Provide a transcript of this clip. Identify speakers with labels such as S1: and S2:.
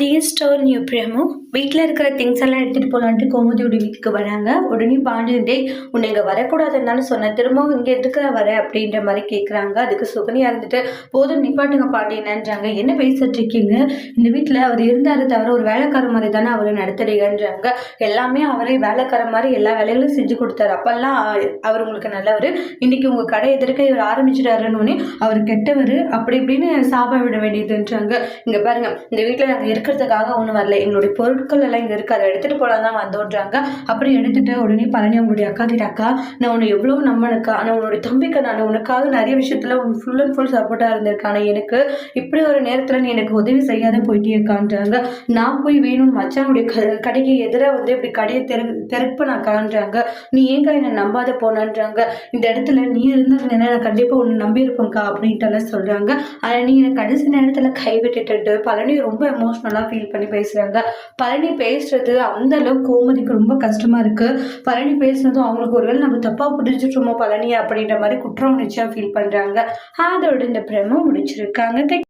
S1: Dear store new Prem வீட்டில் இருக்கிற things எல்லாம் எடுத்துகிட்டு போகலான்ட்டு கோமதியோட வீட்டுக்கு வராங்க. உடனே பாண்டியன் உன்னை இங்கே வரக்கூடாதுன்னு சொன்னேன். திரும்பவும் இங்கே எதுக்கு வர? அப்படின்ற மாதிரி கேட்குறாங்க அதுக்கு சுகனியாக இருந்துட்டு போதும் நிப்பாட்டுங்க பாண்டியனன்றாங்க என்ன பேசிட்டு இருக்கீங்க? இந்த வீட்டில் அவர் இருந்தார் தவிர ஒரு வேலைக்கார மாதிரி தானே அவர் நடத்துறீங்கன்றாங்க. எல்லாமே அவரே வேலைக்கார மாதிரி எல்லா வேலைகளும் செஞ்சு கொடுத்தாரு. அப்போல்லாம் அவர் உங்களுக்கு நல்லவர். இன்னைக்கு உங்கள் கடை எதிர்க்க இவர் ஆரம்பிச்சிட்டாருன்னு அவர் கெட்டவர். அப்படி இப்படின்னு சாபம் விட வேண்டியதுன்றாங்க. இங்கே பாருங்க இந்த வீட்டில் நாங்கள் இருக்கிறதுக்காக ஒன்றும் வரல. எங்களுடைய பொருட்கள் எல்லாம் இங்கே இருக்குது அதை எடுத்துகிட்டு போகலாம் தான் வந்தோன்றாங்க. அப்புறம் எடுத்துகிட்டு உடனே பழனி அவங்களுடைய அக்கா கிட்ட அக்கா நான் உன்னை எவ்வளோ நம்மனுக்கா ஆனால் உன்னுடைய தம்பிக்கு நான் உனக்காக நிறைய விஷயத்தில் உன் ஃபுல் அண்ட் ஃபுல் சப்போர்ட்டாக இருந்திருக்கேன். ஆனால் எனக்கு இப்படி ஒரு நேரத்தில் நீ எனக்கு உதவி செய்யாத போயிட்டே இருக்கான்றாங்க நான் போய் வேணும்னு மச்சானுடைய க கடைக்கு எதிராக வந்து இப்படி கடையை தெரு தெருப்பனாக்கான்றாங்க நீ ஏங்கா என்னை நம்பாத போனான்றாங்க. இந்த இடத்துல நீ இருந்திருந்தேன்னா நான் கண்டிப்பாக உன்னை நம்பியிருப்பேங்க்கா அப்படின்ட்டு எல்லாம் சொல்கிறாங்க ஆனால் நீ எனக்கு கடைசி நேரத்தில் கைவிட்டுட்டு பழனி ரொம்ப எமோஷ்னலாக ஃபீல் பண்ணி பேசுகிறாங்க பழனி பேசுறது அந்த அளவுக்கு கோமதிக்கு ரொம்ப கஷ்டமாக இருக்குது பழனி பேசுனதும் அவங்களுக்கு ஒருவேளை நம்ம தப்பாக புரிஞ்சிட்ருமோ பழனி அப்படின்ற மாதிரி குற்ற உணர்ச்சியாக ஃபீல் பண்ணுறாங்க அதோட இந்த பிரம முடிச்சிருக்காங்க